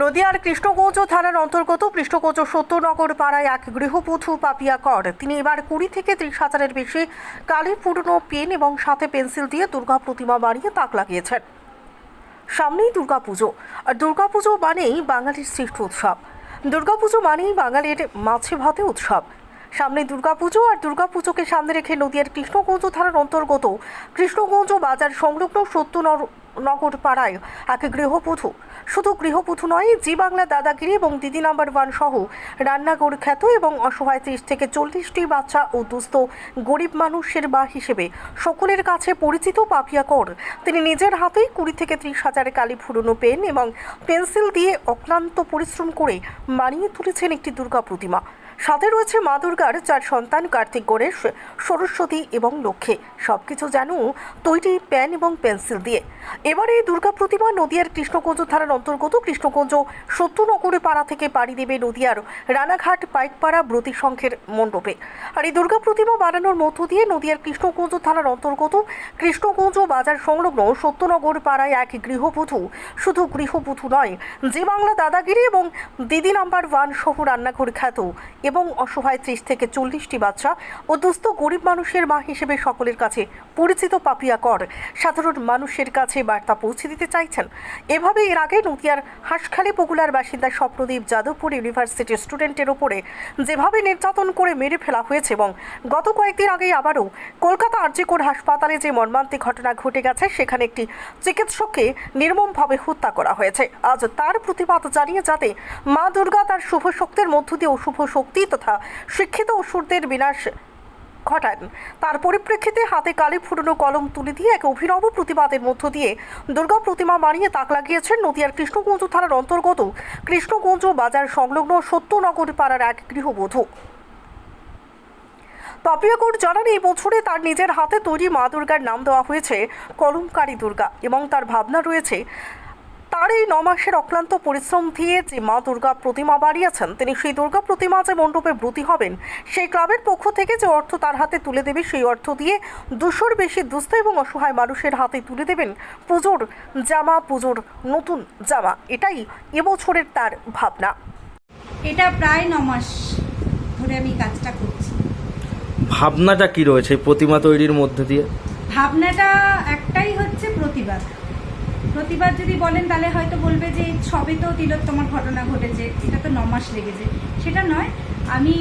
নদিয়ার কৃষ্ণগঞ্জ থানার অন্তর্গত কৃষ্ণগঞ্জ সত্যনগর পাড়ায় এক গৃহবধূ পাপিয়া কর। তিনি এবার কুড়ি থেকে ত্রিশ হাজারের বেশি কালি পুরনো পেন এবং সাথে পেন্সিল দিয়ে দুর্গা প্রতিমা বানিয়ে তাক লাগিয়েছেন। সামনেই দুর্গাপুজো। আর দুর্গাপুজো মানেই বাঙালির শ্রেষ্ঠ উৎসব। দুর্গাপুজো মানেই বাঙালির মাছে ভাতে উৎসব। সামনে দুর্গাপুজো আর দুর্গাপুজোকে সামনে রেখে নদীয়ার কৃষ্ণগঞ্জ থানার অন্তর্গত কৃষ্ণগঞ্জ বাজার সংলগ্ন সত্যনগর নগর পাড়ায় এক গৃহবধূ। শুধু গৃহবধূ নয় জি বাংলা দাদাগিরি এবং দিদি নাম্বার ওয়ান সহ রান্নাঘর খ্যাত এবং অসহায় ত্রিশ থেকে চল্লিশটি বাচ্চা ও দুস্থ গরিব মানুষের বা হিসেবে সকলের কাছে পরিচিত পাপিয়া কর তিনি নিজের হাতেই কুড়ি থেকে ত্রিশ হাজার কালি ফুরনো পেন এবং পেন্সিল দিয়ে অক্লান্ত পরিশ্রম করে বানিয়ে তুলেছেন একটি দুর্গা প্রতিমা। সাথে রয়েছে মা দুর্গার চার সন্তান, কার্তিক, গণেশ, সরস্বতী এবং লক্ষ্মী। সবকিছু যেন তৈরি পেন এবং পেন্সিল দিয়ে। এবারে এই দুর্গা প্রতিমা নদিয়ার কৃষ্ণগঞ্জ থানার অন্তর্গত কৃষ্ণগঞ্জ সত্যনগরে পাড়া থেকে পাড়ি দেবে নদিয়ার রানাঘাট পাইকপাড়া ব্রতী সংঘের মণ্ডপে। আর এই দুর্গা প্রতিমা বানানোর মধ্য দিয়ে নদিয়ার কৃষ্ণগঞ্জ থানার অন্তর্গত কৃষ্ণগঞ্জ বাজার সংলগ্ন সত্যনগর পাড়ায় এক গৃহবধূ, শুধু গৃহবধূ নয়, যে বাংলা দাদাগিরি এবং দিদি নাম্বার ওয়ান সহ রান্নাঘর খ্যাত। এবং অসহায় ত্রিশ থেকে চল্লিশটি বাচ্চা ও দুস্থ গরিব মানুষের মা হিসেবে সকলের কাছে পরিচিত পাপিয়া কর। সাধারণ মানুষের কাছে বার্তা পৌঁছে দিতে চাইছেন। এভাবে এর আগে নদিয়ার হাঁসখালি পপুলার বাসিন্দা স্বপ্নদীপ যাদবপুর ইউনিভার্সিটির স্টুডেন্টের ওপরে যেভাবে নির্যাতন করে মেরে ফেলা হয়েছে এবং গত কয়েকদিন আগে আবারও কলকাতা আরজিকর হাসপাতালে যে মর্মান্তিক ঘটনা ঘটে গেছে, সেখানে একটি চিকিৎসককে নির্মমভাবে হত্যা করা হয়েছে। আজ তার প্রতিবাদ জানিয়ে যাতে মা দুর্গা তার শুভ শক্তির মধ্য দিয়ে অশুভ শক্তি তথা শিক্ষিত অসুরদের বিনাশ ঘটান। তার পরিপ্রেক্ষিতে হাতে কালি ফুরনো কলম তুলে দিয়ে এক অভিনব প্রতিবাদের মধ্য দিয়ে দুর্গা প্রতিমা মানিয়ে তাক লাগিয়েছেন নদিয়ার কৃষ্ণগঞ্জ থানার অন্তর্গত কৃষ্ণগঞ্জ বাজার সংলগ্ন সত্যনগর পাড়ার এক গৃহবধূ। পাপিয়াকোট জানান, এই বছরে তার নিজের হাতে তৈরি মা দুর্গার নাম দেওয়া হয়েছে কলমকারী দুর্গা এবং তার ভাবনা রয়েছে তার এই ন মাসের অক্লান্ত পরিশ্রম দিয়ে যে মা দুর্গা প্রতিমা বাড়িয়েছেন তিনি সেই দুর্গা প্রতিমা যে মণ্ডপে ব্রতী হবেন সেই ক্লাবের পক্ষ থেকে যে অর্থ তার হাতে তুলে দেবে সেই অর্থ দিয়ে দুশোর বেশি দুস্থ এবং অসহায় মানুষের হাতে তুলে দেবেন পুজোর জামা পুজোর নতুন জামা। এটাই এবছরের তার ভাবনা। এটা প্রায় ন মাস ধরে আমি কাজটা করছি। ভাবনাটা কি রয়েছে প্রতিমা তৈরির মধ্যে দিয়ে? ভাবনাটা একটাই হচ্ছে প্রতিবাদ। প্রতিবাদ যদি বলেন, তাহলে হয়তো বলবে যে সবে তো তিলোত্তমার ঘটনা ঘটেছে। এটা তো ন মাস লেগেছে। সেটা নয়, আমি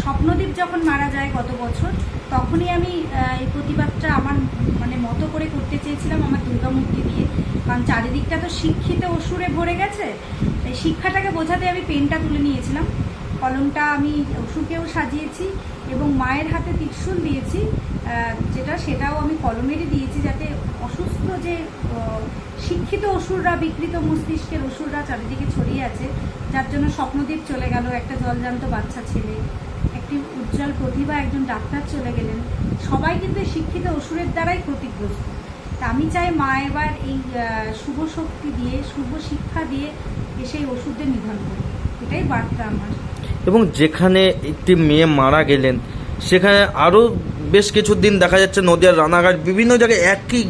স্বপ্নদীপ যখন মারা যায় গত বছর, তখনই আমি এই প্রতিবাদটা আমার মানে মতো করে করতে চেয়েছিলাম আমার দুর্গামূর্তি দিয়ে। কারণ চারিদিকটা তো শিক্ষিত অসুরে ভরে গেছে। তাই শিক্ষাটাকে বোঝাতে আমি পেনটা তুলে নিয়েছিলাম। কলমটা আমি অসুরকেও সাজিয়েছি এবং মায়ের হাতে ত্রিশূল দিয়েছি যেটা সেটাও আমি কলমেরই দিয়েছি যাতে অসুস্থ যে শিক্ষিত অসুররা, বিকৃত মস্তিষ্কের অসুররা চারিদিকে ছড়িয়ে আছে, যার জন্য স্বপ্নদীপ চলে গেল, একটা জলজান্ত বাচ্চা ছেলে, একটি উজ্জ্বল প্রতিভা, একজন ডাক্তার চলে গেলেন। সবাই কিন্তু শিক্ষিত অসুরের দ্বারাই ক্ষতিগ্রস্ত। তা আমি চাই মা এবার এই শুভ শক্তি দিয়ে, শুভ শিক্ষা দিয়ে এসে ওষুধদের নিধন করে এটাই বার্তা আমার। এবং যেখানে একটি মেয়ে মারা গেলেন, সেখানে আরও বেশ কিছুদিন দেখা যাচ্ছে নদিয়ার রানাঘাট, বিভিন্ন জায়গায় একই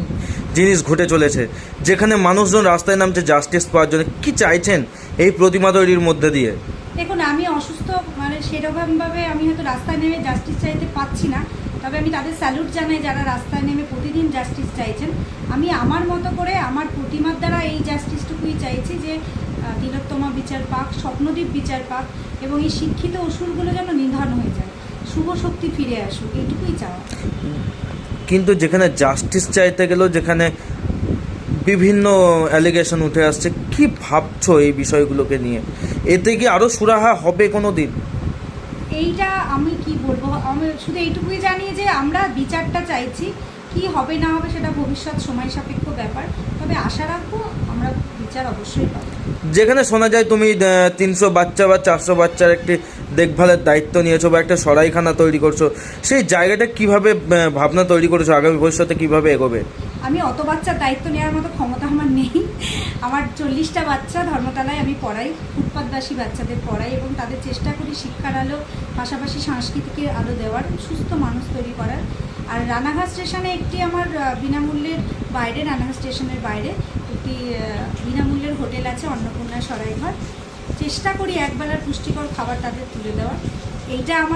জিনিস ঘটে চলেছে। যেখানে মানুষজন রাস্তায় নামছে জাস্টিস পাওয়ার জন্য। কি চাইছেন এই প্রতিমা তৈরির মধ্যে দিয়ে? দেখুন, আমি অসুস্থ মানে সেরকমভাবে আমি হয়তো রাস্তায় নেমে জাস্টিস চাইতে পাচ্ছি না। তবে আমি তাদের স্যালুট জানাই যারা রাস্তায় নেমে প্রতিদিন জাস্টিস চাইছেন। আমি আমার মতো করে আমার প্রতিমার দ্বারা এই জাস্টিসটুকুই চাইছি যে তিলোত্তমা বিচার পাক স্বপ্নদ্বীপ বিচার পাক এবং এই শিক্ষিত অসুরগুলো যেন নিধন হয়ে যায়। শুভ শক্তি ফিরে আসুক, এইটুকুই চাওয়া। কিন্তু যেখানে জাস্টিস চাইতে গেলেও যেখানে বিভিন্ন অ্যালিগেশন উঠে আসছে কি ভাবছ এই বিষয়গুলোকে নিয়ে? এতে কি আরও সুরাহা হবে কোনো দিন এইটা আমি কি বলব? আমি শুধু এইটুকুই জানি যে আমরা বিচারটা চাইছি কি হবে না হবে সেটা ভবিষ্যৎ সময় সাপেক্ষ ব্যাপার। তবে আশা রাখব আমরা বিচার অবশ্যই পাবো। যেখানে শোনা যায় তুমি তিনশো বাচ্চা বা চারশো বাচ্চার একটি দেখভালের দায়িত্ব নিয়েছো বা একটা সরাইখানা তৈরি করছ, সেই জায়গাটা কীভাবে ভাবনা তৈরি করেছ? আগামী ভবিষ্যতে কীভাবে এগোবে? আমি অত বাচ্চার দায়িত্ব নেওয়ার মতো ক্ষমতা আমার নেই। আমার চল্লিশটা বাচ্চা ধর্মতলায় আমি পড়াই, ফুটপাতবাসী বাচ্চাদের পড়াই এবং তাদের চেষ্টা করি শিক্ষার আলো, পাশাপাশি সাংস্কৃতিকের আলো দেওয়ার, সুস্থ মানুষ তৈরি করার। আর রানাঘাট স্টেশনে একটি আমার বিনামূল্যের বাইরে, রানাঘাট স্টেশনের বাইরে একটি বিনামূল্যের হোটেল আছে, অন্নপূর্ণা সরাই ঘর চেষ্টা করি একবেলার পুষ্টিকর খাবার তাদের তুলে দেওয়ার। এইটা আমার